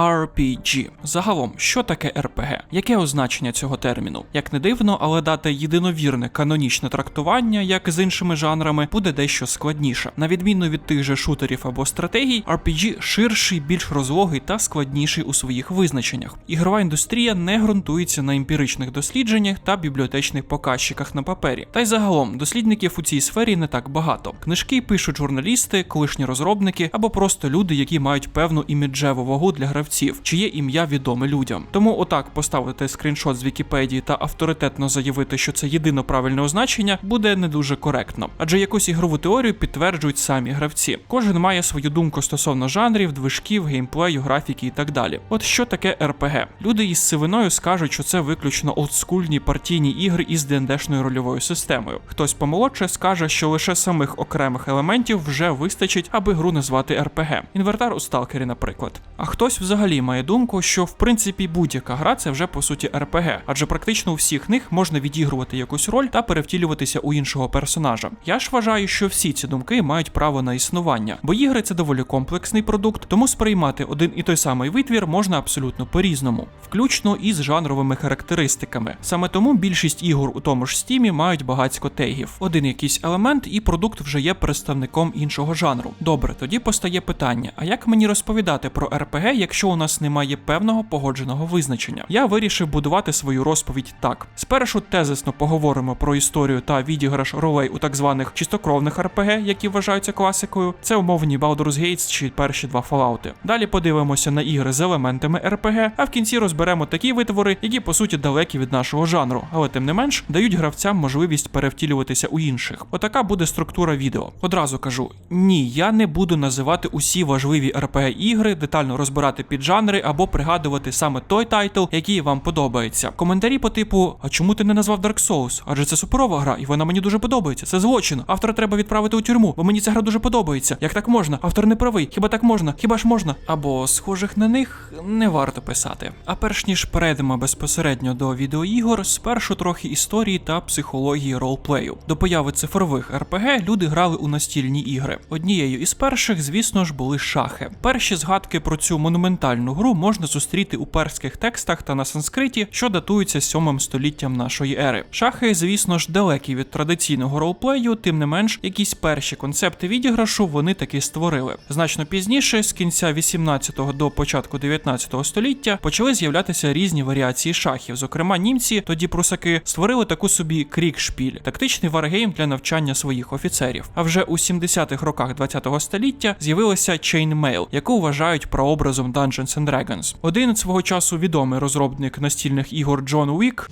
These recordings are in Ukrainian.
RPG. Загалом, що таке RPG? Яке означення цього терміну? Як не дивно, але дати єдиновірне канонічне трактування, як з іншими жанрами, буде дещо складніше. На відміну від тих же шутерів або стратегій, RPG ширший, більш розлогий та складніший у своїх визначеннях. Ігрова індустрія не ґрунтується на емпіричних дослідженнях та бібліотечних показчиках на папері. Та й загалом дослідників у цій сфері не так багато. Книжки пишуть журналісти, колишні розробники або просто люди, які мають певну іміджеву вагу для гравців, чиє ім'я відоме людям. Тому отак поставити скріншот з Вікіпедії та авторитетно заявити, що це єдино правильне означення, буде не дуже коректно, адже якусь ігрову теорію підтверджують самі гравці. Кожен має свою думку стосовно жанрів, движків, геймплею, графіки і так далі. От що таке РПГ? Люди із сивиною скажуть, що це виключно олдскульні партійні ігри із ДНДшною рольовою системою. Хтось помолодше скаже, що лише самих окремих елементів вже вистачить, аби гру назвати РПГ. Інвертар у сталкері, наприклад. А хтось взагалі має думку, що в принципі будь-яка гра це вже по суті РПГ, адже практично у всіх них можна відігрувати якусь роль та перевтілюватися у іншого персонажа. Я ж вважаю, що всі ці думки мають право на існування, бо ігри це доволі комплексний продукт, тому сприймати один і той самий витвір можна абсолютно по-різному, включно із жанровими характеристиками. Саме тому більшість ігор у тому ж стімі мають багатько тегів. Один якийсь елемент, і продукт вже є представником іншого жанру. Добре, тоді постає питання: а як мені розповідати про РПГ, якщо у нас немає певного погодженого визначення? Я вирішив будувати свою розповідь так: спершу тезисно поговоримо про історію та відіграш ролей у так званих чистокровних РПГ, які вважаються класикою. Це умовні Baldur's Gates чи перші два Fallout. Далі подивимося на ігри з елементами РПГ, а в кінці розберемо такі витвори, які по суті далекі від нашого жанру, але тим не менш дають гравцям можливість перевтілюватися у інших. Отака буде структура відео. Одразу кажу: ні, я не буду називати усі важливі RPG ігри, детально розбирати під жанри або пригадувати саме той тайтл, який вам подобається. Коментарі по типу: А чому ти не назвав Dark Souls? Адже це суперова гра, і вона мені дуже подобається. Це злочин. Автора треба відправити у тюрму, бо мені ця гра дуже подобається. Як так можна? Автор не правий. Хіба так можна? Хіба ж можна? Або схожих на них не варто писати. А перш ніж перейдемо безпосередньо до відеоігор, спершу трохи історії та психології ролплею. До появи цифрових РПГ люди грали у настільні ігри. Однією із перших, звісно ж, були шахи. Перші згадки про цю монументальну гру можна зустріти у перських текстах та на санскриті, що датуються 7 століттям нашої ери. Шахи, звісно ж, далекі від традиційного ролплею, тим не менш, якісь перші концепти відіграшу вони таки створили. Значно пізніше, з кінця 18-го до початку 19-го століття, почали з'являтися різні варіації шахів. Зокрема, німці, тоді прусаки, створили таку собі крікшпіль, тактичний варгейм для навчання своїх офіцерів. А вже у 70-х роках 20-го століття з'явилася Chainmail, яку вважають прообразом Dungeons and Dragons. Один свого часу відомий розробник настільних ігор Джон Уік.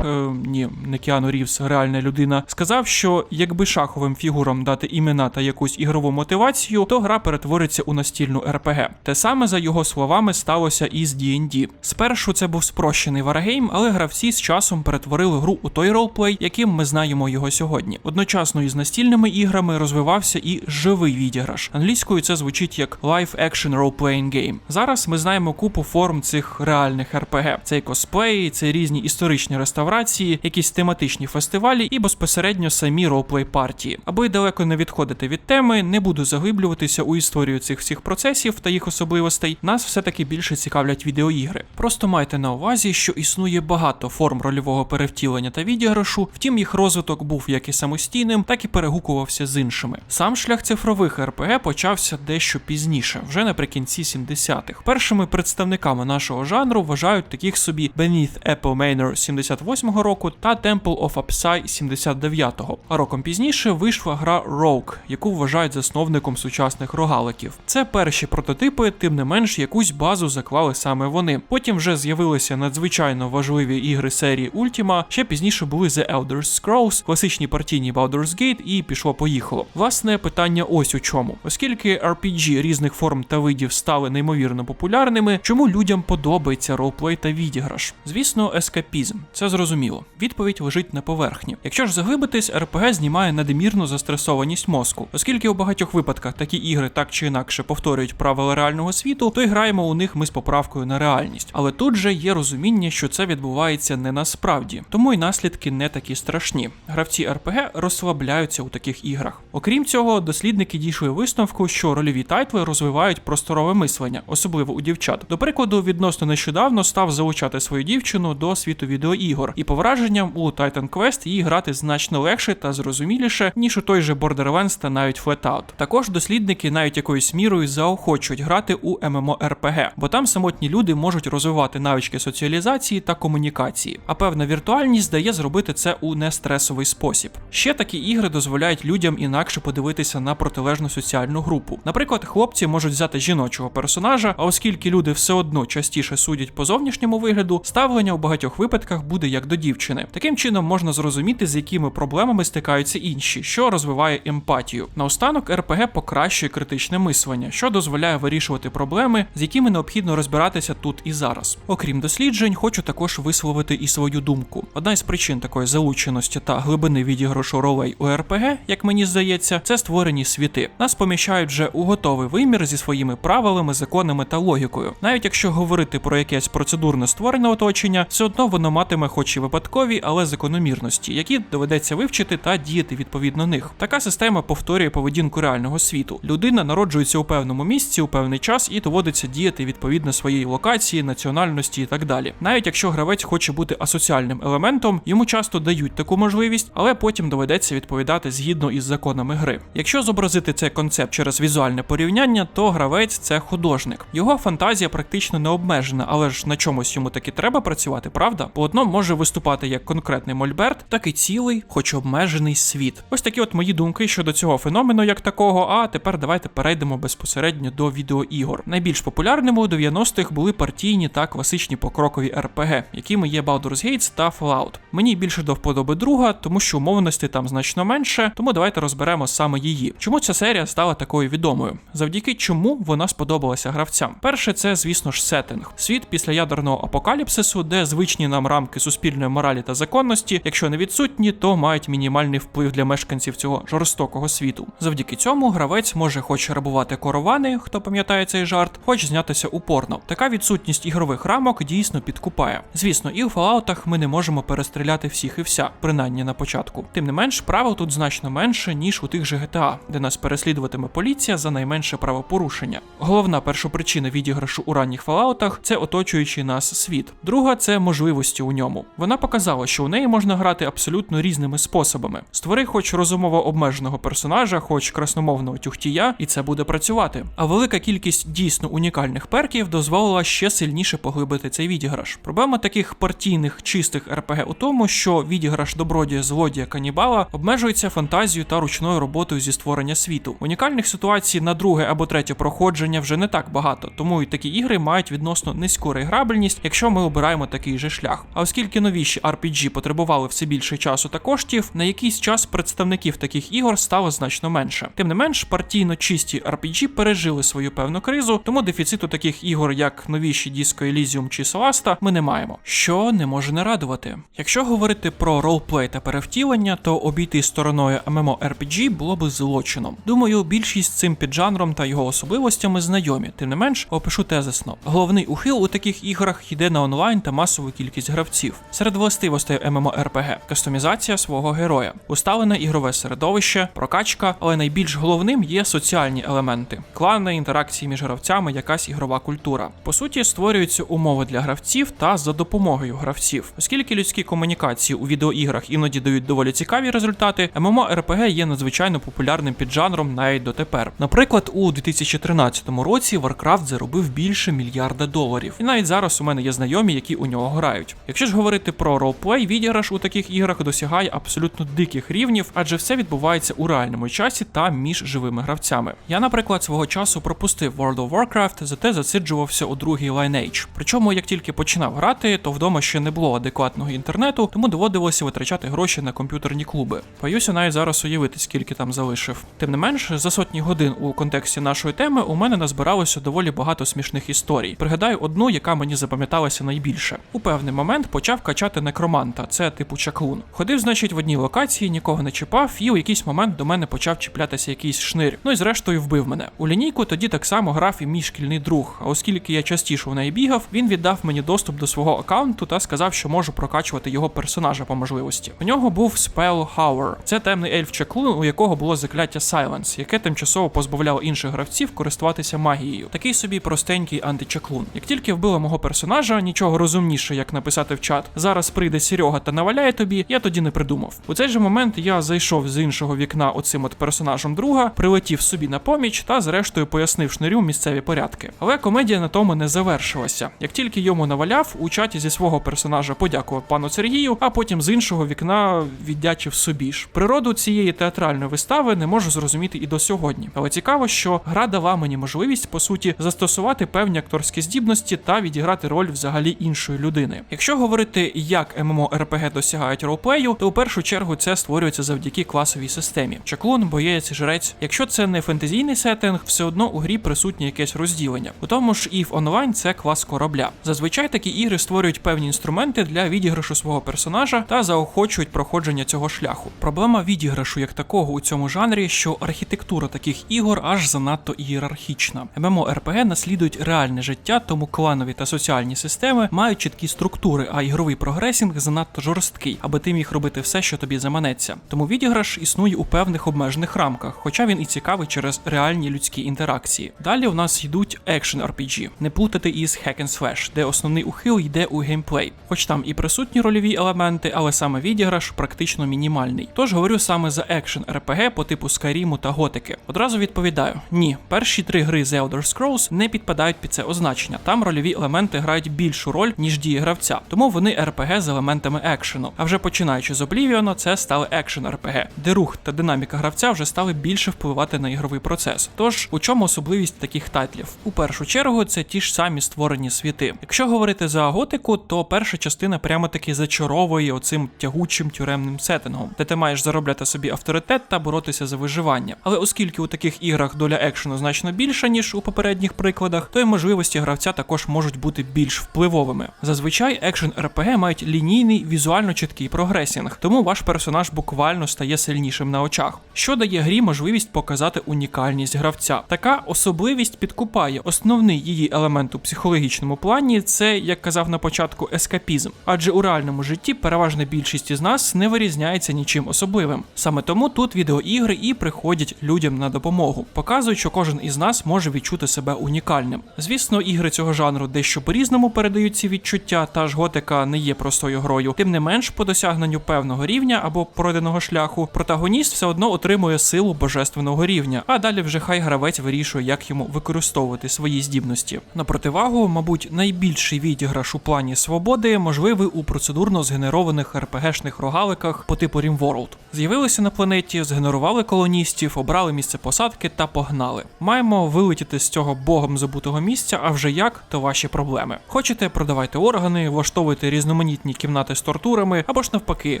Е, ні, не Кіану Рівс, реальна людина, сказав, що якби шаховим фігурам дати імена та якусь ігрову мотивацію, то гра перетвориться у настільну РПГ. Те саме за його словами сталося і з D&D. Спершу це був спрощений варгейм, але гравці з часом перетворили гру у той ролплей, яким ми знаємо його сьогодні. Одночасно із настільними іграми розвивався і живий відіграш. Англійською це звучить як Live Action Role Playing Game. Зараз ми знаємо купу форм цих реальних РПГ. Це і косплеї, це різні історичні реставрації, якісь тематичні фестивалі і безпосередньо самі ролплей партії. Аби далеко не відходити від теми, не буду заглиблюватися у історію цих всіх процесів та їх особливостей. Нас все-таки більше цікавлять відеоігри. Просто майте на увазі, що існує багато форм рольового перевтілення та відіграшу, втім їх розвиток був як і самостійним, так і перегукувався з іншими. Сам шлях цифрових РПГ почався дещо пізніше, вже наприкінці 70-х. Першими представниками нашого жанру вважають таких собі Beneath Apple Manor 78-го року та Temple of Upside 79-го. А роком пізніше вийшла гра Rogue, яку вважають засновником сучасних рогаликів. Це перші прототипи, тим не менш, якусь базу заклали саме вони. Потім вже з'явилися надзвичайно важливі ігри серії Ultima, ще пізніше були The Elder Scrolls, класичні партійні Baldur's Gate і пішло-поїхало. Власне, питання ось у чому. Оскільки RPG різних форм та видів стали неймовірно популярними, чому людям подобається ролплей та відіграш? Звісно, ескапізм. Це зрозуміло. Відповідь лежить на поверхні. Якщо ж заглибитись, RPG знімає надмірну застресованість мозку, оскільки у багатьох випадках такі ігри так чи інакше повторюють правила реального світу, то й граємо у них ми з поправкою на реальність. Але тут же є розуміння, що це відбувається не насправді, тому й наслідки не такі страшні. Гравці RPG розслабляються у таких іграх. Окрім цього, дослідники дійшли висновку, що рольові тайтли розвивають просторову просторове мислення, особливо у дівчат. До прикладу, відносно нещодавно став залучати свою дівчину до світу відеоігор, і по враженням у Titan Quest їй грати значно легше та зрозуміліше, ніж у той же Borderlands та навіть Flatout. Також дослідники навіть якоюсь мірою заохочують грати у MMORPG, бо там самотні люди можуть розвивати навички соціалізації та комунікації, а певна віртуальність дає зробити це у нестресовий спосіб. Ще такі ігри дозволяють людям інакше подивитися на протилежну соціальну групу. Наприклад, хлопці можуть взяти жіночого персонажа, а оскільки люди все одно частіше судять по зовнішньому вигляду, ставлення у багатьох випадках буде як до дівчини. Таким чином можна зрозуміти, з якими проблемами стикаються інші, що розвиває емпатію. Наостанок РПГ покращує критичне мислення, що дозволяє вирішувати проблеми, з якими необхідно розбиратися тут і зараз. Окрім досліджень, хочу також висловити і свою думку. Одна із причин такої залученості та глибини відіграшу ролей у РПГ, як мені здається, це створені світи. Нас поміщають вже у готовий вимір зі своїми правилами, законами та логікою. Навіть якщо говорити про якесь процедурно створене оточення, все одно воно матиме, хоч і випадкові, але закономірності, які доведеться вивчити та діяти відповідно них. Така система повторює поведінку реального світу. Людина народжується у певному місці у певний час і доводиться діяти відповідно своєї локації, національності і так далі. Навіть якщо гравець хоче бути асоціальним елементом, йому часто дають таку можливість, але потім доведеться відповідати згідно із законами гри. Якщо зобразити цей концепт через візуальне порівняння, то гравець це художник. Його фантазія практично не обмежена, але ж на чомусь йому таки треба працювати, правда? Полотно може виступати як конкретний мольберт, так і цілий, хоч обмежений світ. Ось такі от мої думки щодо цього феномену як такого. А тепер давайте перейдемо безпосередньо до відеоігор. Найбільш популярними у 90-х були партійні та класичні покрокові RPG, якими є Baldur's Gates та Fallout. Мені більше до вподоби друга, тому що умовності там значно менше, тому давайте розберемо саме її. Чому ця серія стала такою відомою? Завдяки чому вона сподобалася гравцям? Перше, це, звісно ж, сеттинг. Світ після ядерного апокаліпсису, де звичні нам рамки суспільної моралі та законності, якщо не відсутні, то мають мінімальний вплив для мешканців цього жорстокого світу. Завдяки цьому гравець може хоч грабувати коровани, хто пам'ятає цей жарт, хоч знятися упорно. Така відсутність ігрових рамок дійсно підкупає. Звісно, і у фалаутах ми не можемо перестріляти всіх і вся, принаймні на початку. Тим не менш, правил тут значно менше, ніж у тих же GTA, де нас переслідуватиме поліція за найменше правопорушення. Головна першопричина відіграшу у ранніх фалаутах це оточуючий нас світ. Друга це можливості у ньому. Вона показала, що у неї можна грати абсолютно різними способами. Створи, хоч розумово обмеженого персонажа, хоч красномовного тюхтія, і це буде працювати. А велика кількість дійсно унікальних перків дозволила ще сильніше поглибити цей відіграш. Проблема таких партійних чистих РПГ у тому, що відіграш добродія, злодія, канібала обмежується фантазією та ручною роботою зі створення світу. Унікальних ситуацій на друге або третє проходження вже не так багато, тому і такі ігри мають відносно низьку реграбельність, якщо ми обираємо такий же шлях. А оскільки новіші RPG потребували все більше часу та коштів, на якийсь час представників таких ігор стало значно менше. Тим не менш, партійно чисті RPG пережили свою певну кризу, тому дефіциту таких ігор, як новіші Disco Elysium чи Solasta, ми не маємо, що не може не радувати. Якщо говорити про ролплей та перевтілення, то обійти стороною MMORPG було би злочином. Думаю, більшість цим піджанром та його особливостями знайомі. Тим не менш, опишу тезисно. Головний ухил у таких іграх йде на онлайн та масову кількість гравців. Серед властивостей MMORPG – кастомізація свого героя, усталене ігрове середовище, прокачка, але найбільш головним є соціальні елементи, клани, інтеракції між гравцями, якась ігрова культура. По суті, створюються умови для гравців та за допомогою гравців. Оскільки людські комунікації у відеоіграх іноді дають доволі цікаві результати, MMORPG є надзвичайно популярним піджанром навіть дотепер. Наприклад, у 2013 році Warcraft заробив більше мільярда доларів, і навіть зараз у мене є знайомі, які у нього грають. Якщо ж говорити про ролплей, відіграш у таких іграх досягає абсолютно диких рівнів, адже все відбувається у реальному часі та між живими гравцями. Я, наприклад, свого часу пропустив World of Warcraft, зате засиджувався у другий Lineage. Причому, як тільки починав грати, то вдома ще не було адекватного інтернету, тому доводилося витрачати гроші на комп'ютерні клуби. Боюся навіть зараз уявити, скільки там залишив. Тим не менш, за сотні годин у контексті нашої теми у мене назбиралося доволі багато смішних історій. Пригадаю одну, яка мені запам'яталася найбільше. У певний момент почав качати некроманта, це типу чаклун. Ходив, значить, в одній локації, нікого не чіпав, і у якийсь момент до мене почав чіплятися якийсь шнир. Ну і зрештою вбив мене. У лінійку тоді так само грав і мій шкільний друг. А оскільки я частіше в неї бігав, він віддав мені доступ до свого аккаунту та сказав, що можу прокачувати його персонажа по можливості. У нього був Spell Hour. Це темний ельф чаклун, у якого було закляття Silence, яке тимчасово позбавляло інших гравців користуватися користуватися магією. Такий собі простенький античаклун. Як тільки вбило мого персонажа, нічого розумніше, як написати в чат. Зараз прийде Серега та наваляє тобі, я тоді не придумав. У цей же момент я зайшов з іншого вікна оцим от персонажем друга, прилетів собі на поміч та зрештою пояснив шнирю місцеві порядки. Але комедія на тому не завершилася. Як тільки йому наваляв, у чаті зі свого персонажа подякував пану Сергію, а потім з іншого вікна віддячив собі ж. Природу цієї театральної вистави не можу зрозуміти і до сьогодні. Але цікаво, що гра дала мені можливість по суті застосувати певні акторські здібності та відіграти роль взагалі іншої людини. Якщо говорити, як MMORPG досягають ролплею, то у першу чергу це створюється завдяки класовій системі. Чаклун, боєць, жрець. Якщо це не фентезійний сеттинг, все одно у грі присутнє якесь розділення. У тому ж EVE Online це клас корабля. Зазвичай такі ігри створюють певні інструменти для відіграшу свого персонажа та заохочують проходження цього шляху. Проблема відіграшу як такого у цьому жанрі, що архітектура таких ігор аж занадто ієрархічна. MMORPG наслідують реальне життя, тому кланові та соціальні системи мають чіткі структури, а ігровий прогресінг занадто жорсткий, аби ти міг робити все, що тобі заманеться. Тому відіграш існує у певних обмежених рамках, хоча він і цікавий через реальні людські інтеракції. Далі у нас йдуть екшен RPG, не плутати із Hack and Slash, де основний ухил йде у геймплей. Хоч там і присутні рольові елементи, але саме відіграш практично мінімальний. Тож говорю саме за екшен RPG по типу Skyrim та Готики. Одразу відповідаю: ні, перші три гри The Elder Scrolls не підпадають під це означення. Там рольові елементи грають більшу роль, ніж дії гравця, тому вони RPG з елементами екшену. А вже починаючи з Oblivion, це стали екшен RPG, де рух та динаміка гравця вже стали більше впливати на ігровий процес. Тож у чому особливість таких тайтлів? У першу чергу це ті ж самі створені світи. Якщо говорити за готику, то перша частина прямо таки зачаровує оцим тягучим тюремним сеттингом, де ти маєш заробляти собі авторитет та боротися за виживання. Але оскільки у таких іграх доля екшену значно більша, ніж у попередніх прикладах, то й можливості гравця також можуть бути більш впливовими. Зазвичай екшен RPG мають лінійний візуально чіткий прогресінг, тому ваш персонаж буквально стає сильнішим на очах, що дає грі можливість показати унікальність гравця. Така особливість підкупає основний її елемент у психологічному плані це, як казав на початку, ескапізм. Адже у реальному житті переважна більшість із нас не вирізняється нічим особливим. Саме тому тут відеоігри і приходять людям на допомогу, показують, що кожен із нас може відчути себе унікальним. Звісно, ігри цього жанру дещо по-різному передають ці відчуття, та ж готика не є простою грою. Тим не менш, по досягненню певного рівня або пройденого шляху, протагоніст все одно отримує силу божественного рівня, а далі вже хай гравець вирішує, як йому використовувати свої здібності. На противагу, мабуть, найбільший відіграш у плані свободи можливий у процедурно згенерованих РПГшних рогаликах по типу RimWorld. З'явилися на планеті, згенерували колоністів, обрали місце посадки та погнали. Маємо вилетіти з цього богом забутого місця, а вже як, то ваші проблеми. Хочете, продавайте органи, влаштовуйте різноманітні кімнати з тортурами, або ж навпаки,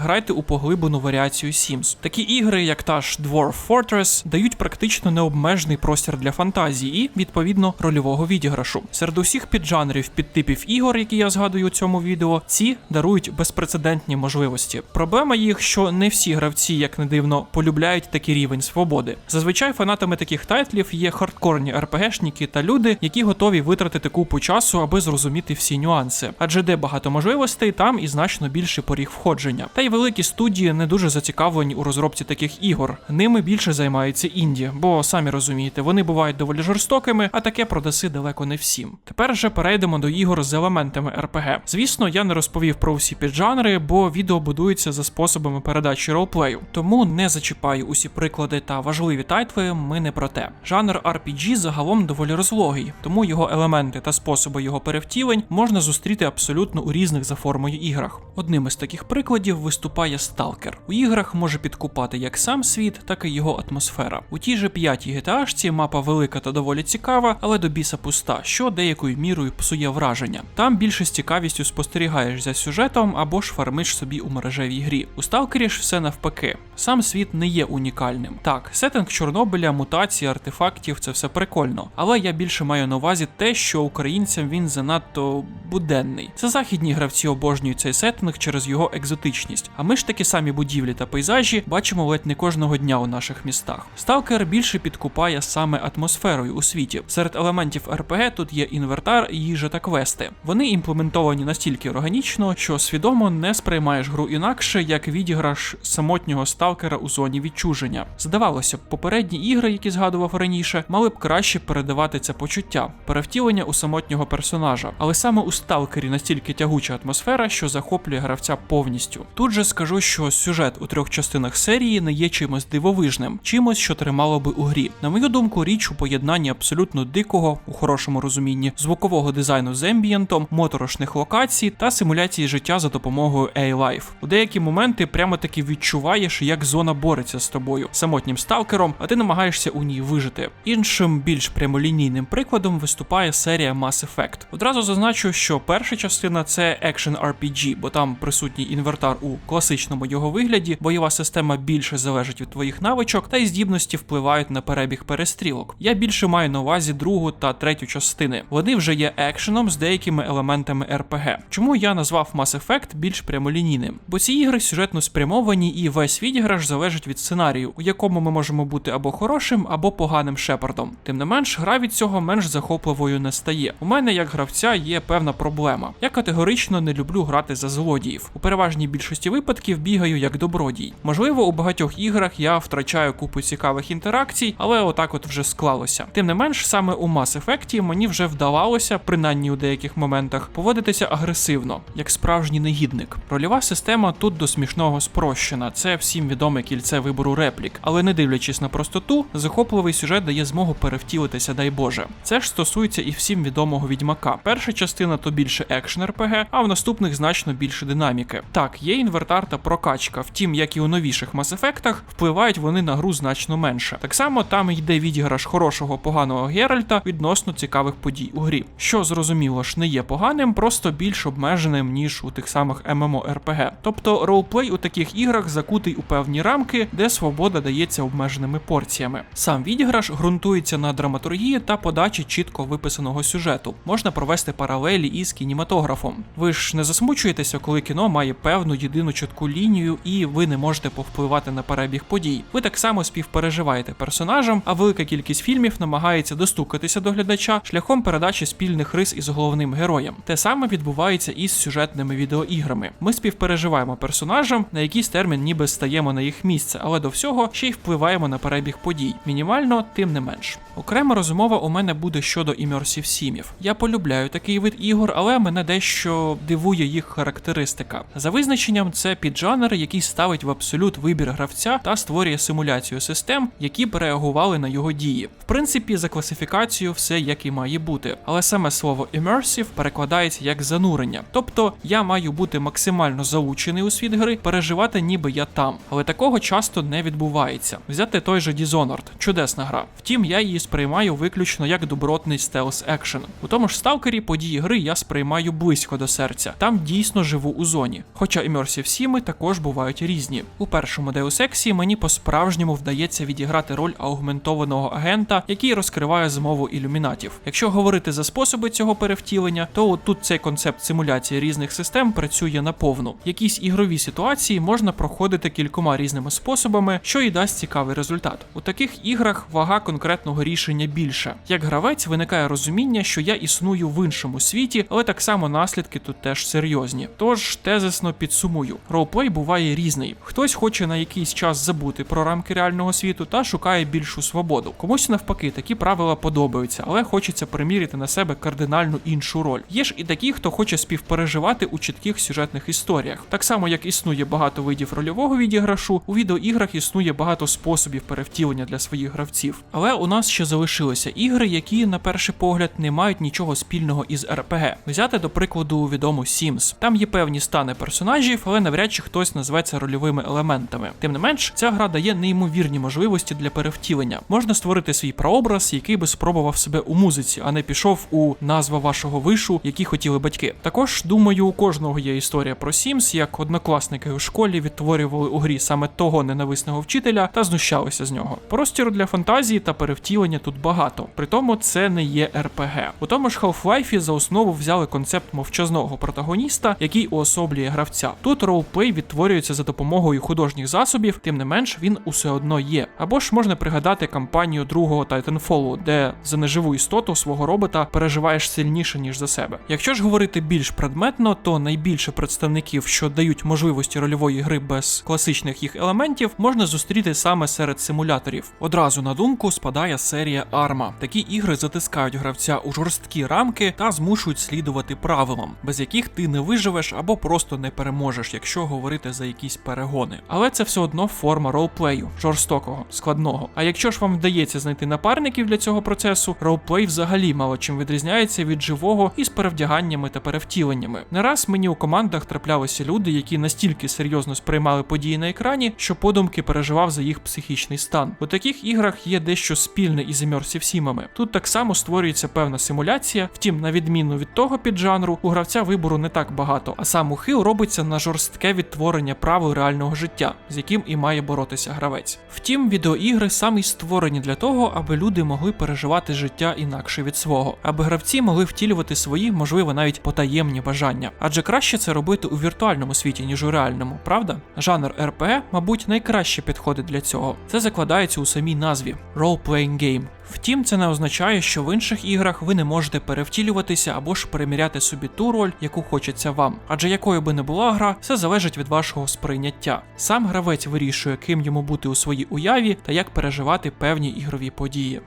грайте у поглиблену варіацію Sims. Такі ігри, як та ж Dwarf Fortress, дають практично необмежений простір для фантазії і, відповідно, рольового відіграшу. Серед усіх піджанрів підтипів ігор, які я згадую у цьому відео, ці дарують безпрецедентні можливості. Проблема їх, що не всі гравці, як не дивно, полюбляють такий рівень свободи. Зазвичай фанатами таких тайтлів є хардкорні РПГшники та люди, які готові витратити купу часу, аби зрозуміти всі нюанси. Адже де багато можливостей, там і значно більший поріг входження. Та й великі студії не дуже зацікавлені у розробці таких ігор. Ними більше займаються інді, бо самі розумієте, вони бувають доволі жорстокими, а таке продаси далеко не всім. Тепер же перейдемо до ігор з елементами РПГ. Звісно, я не розповів про всі піджанри, бо відео будується за способами передачі ролплею, тому не зачіпаю усі приклади та важливі тайтли. Ми не про те. Жанр RPG загалом доволі розлогий, тому його елементи та способи його перевтілень можна зустріти абсолютно у різних за формою іграх. Одним із таких прикладів виступає Сталкер. У іграх може підкупати як сам світ, так і його атмосфера. У тій же п'ятій GTA мапа велика та доволі цікава, але до біса пуста, що деякою мірою псує враження. Там більше з цікавістю спостерігаєш за сюжетом або ж фармиш собі у мережевій грі. У Сталкері ж все навпаки. Сам світ не є унікальним. Так, сеттинг Чорнобиля, мутації, артефактів це все прикольно. Але я більше маю на увазі те, що українцям він занадто буденний. Це західні гравці обожнюють цей сеттинг через його екзотичність. А ми ж такі самі будівлі та пейзажі бачимо ледь не кожного дня у наших містах. Сталкер більше підкупає саме атмосферою у світі. Серед елементів РПГ тут є інвертар, їжа та квести. Вони імплементовані настільки органічно, що свідомо не сприймаєш гру інакше, як відіграш самотнього сталкера у зоні відчуження. Здавалося б, попередні ігри, які згадував раніше, мали б краще передавати це почуття, перевтілення у самотнього персонажа. Але саме у сталкері настільки тягуча атмосфера, що захоплює гравця повністю. Тут же скажу, що сюжет у трьох частинах серії не є чимось дивовижним, чимось, що тримало би у грі. На мою думку, річ у поєднанні абсолютно дикого, у хорошому розумінні, звукового дизайну з ембієнтом, моторошних локацій та симуляції життя за допомогою A-Life. У деякі моменти прямо таки відчуваєш, як зона бореться з тобою, самотнім сталкером, а ти намагаєшся у ній вижити. Іншим більш прямолінійним прикладом виступає серія Mass Effect. Одразу зазначу, що перша частина це Action RPG, бо там присутній інвертар у класичному його вигляді, бойова система більше залежить від твоїх навичок, та й здібності впливають на перебіг перестрілок. Я більше маю на увазі другу та третю частини. Вони вже є екшеном з деякими елементами RPG. Чому я назвав Mass Effect більш прямолінійним? Бо ці ігри сюжетно спрямовані, і весь відіграш залежить від сценарію, у якому ми можемо бути або хорошим, або поганим шепардом. Тим не менш, гра від цього менш захопливою не стає. У мене як гравця є певна проблема. Я категорично не люблю грати за злодіїв. У переважній більшості випадків бігаю як добродій. Можливо, у багатьох іграх я втрачаю купу цікавих інтеракцій, але отак от вже склалося. Тим не менш, саме у Mass Effect мені вже вдавалося, принаймні у деяких моментах, поводитися агресивно, як справжній негідник. Рольова система тут до смішного спрощена. Це всім відоме кільце вибору реплік, але не дивлячись на простоту, захопливий сюжет дає змогу перевтілитися, дай Боже. Це ж стосується і всім відомого відьмака. Перша частина то більше екшн РПГ, а в наступних значно більше динаміки. Так, є інвертар та прокачка, втім, як і у новіших Mass Effect, впливають вони на гру значно менше. Так само там йде відіграш хорошого поганого Геральта відносно цікавих подій у грі, що зрозуміло ж не є поганим, просто більш обмеженим ніж у тих самих MMORPG. Тобто ролплей у таких іграх закутий у певні рамки, де свобода дається обмеженими порціями. Сам відіграш ґрунтується на драматургії та подачі чітко виписаного сюжету. Можна провести паралелі із кінематографом. Ви ж не засмучуєтеся, коли кіно має певну єдину чітку лінію, і ви не можете повпливати на перебіг подій. Ви так само співпереживаєте персонажам, а велика кількість фільмів намагається достукатися до глядача шляхом передачі спільних рис із головним героєм. Те саме відбувається із сюжетними відеоіграми. Ми співпереживаємо персонажам, на якийсь термін ніби стаємо на їх місце, але до всього ще й впливаємо на перебіг подій. Мінімально, тим не менш. Окрема розмова у мене буде щодо імерсів сімів. Я полюбляю такий вид ігор, але мене дещо дивує їх характеристика. За визначенням, це піджанр, який ставить в абсолют вибір гравця та створює симуляцію систем, які б реагували на його дії. В принципі, за класифікацією все як і має бути, але саме слово immersive перекладається як занурення. Тобто я маю бути максимально залучений у світ гри, переживати, ніби я там. Але такого часто не відбувається. Взяти той же Dishonored, чудесна гра. Втім, я її сприймаю виключно як добротний стелс екшен. У тому ж сталкері події гри я сприймаю близько до серця. Там дійсно живу у зоні. Хоча Immersive Сіми також бувають різні. У першому Deus Ex мені по-справжньому вдається відіграти роль аугментованого агента, який розкриває змову ілюмінатів. Якщо говорити за способи цього перевтілення, то тут цей концепт симуляції різних систем працює наповну. Якісь ігрові ситуації можна проходити кількома різними способами, що і дасть цікавий результат. У таких іграх вага конкретного рішення більша. Як гравець виникає розуміння, що я існую в іншому світі, але так само наслідки тут теж серйозні. Тож тезисно підсумую, ролплей буває різний. Хтось хоче на якийсь час забути про рамки реального світу та шукає більшу свободу. Комусь навпаки такі правила подобаються, але хочеться приміряти на себе кардинально іншу роль. Є ж і такі, хто хоче співпереживати у чітких сюжетних історіях. Так само, як існує багато видів рольового відіграшу, у відеоіграх існує багато способів перевтілення для своїх гравців. Але у нас ще залишилися ігри, які, на перший погляд, не мають нічого спільного із RPG. Взяти, до прикладу, відому Sims. Там є певні стани персонажів, але навряд чи хтось називе це рольовими елементами. Тим не менш, ця гра дає неймовірні можливості для перевтілення. Можна створити свій прообраз, який би спробував себе у музиці, а не пішов у назва вашого вишу, які хотіли батьки. Також думаю, у кожного є історія про Sims, як однокласники у школі відтворювали у грі саме того ненависного вчителя та знущалися з нього. Простіру для фантазії та перевтілення тут багато. Притому це не є RPG. У тому ж Half-Life за основу взяли концепт мовчазного протагоніста, який уособлює гравця. Тут ролплей відтворюється за допомогою художніх засобів, тим не менш він усе одно є. Або ж можна пригадати кампанію другого Titanfall, де за неживу істоту свого робота переживаєш сильніше ніж за себе. Якщо ж говорити більш предметно, то найбільше представників, що дають можливості рольової гри без класичних їх елементів, можна зустріти саме серед симуляторів. Одразу на думку спадає серія серія Арма. Такі ігри затискають гравця у жорсткі рамки та змушують слідувати правилам, без яких ти не виживеш або просто не переможеш, якщо говорити за якісь перегони. Але це все одно форма ролплею, жорстокого, складного. А якщо ж вам вдається знайти напарників для цього процесу, ролплей взагалі мало чим відрізняється від живого із перевдяганнями та перевтіленнями. Не раз мені у командах траплялися люди, які настільки серйозно сприймали події на екрані, що подумки переживав за їх психічний стан. У таких іграх є дещо спільне із Immersive сімами. Тут так само створюється певна симуляція, втім, на відміну від того піджанру, у гравця вибору не так багато, а сам ухил робиться на жорстке відтворення правил реального життя, з яким і має боротися гравець. Втім, відеоігри самі створені для того, аби люди могли переживати життя інакше від свого, аби гравці могли втілювати свої, можливо, навіть потаємні бажання. Адже краще це робити у віртуальному світі, ніж у реальному, правда? Жанр RPG, мабуть, найкраще підходить для цього. Це закладається у самій назві Role-Playing Game. Втім, це не означає, що в інших іграх ви не можете перевтілюватися або ж переміряти собі ту роль, яку хочеться вам. Адже якою би не була гра, все залежить від вашого сприйняття. Сам гравець вирішує, ким йому бути у своїй уяві та як переживати певні ігрові події.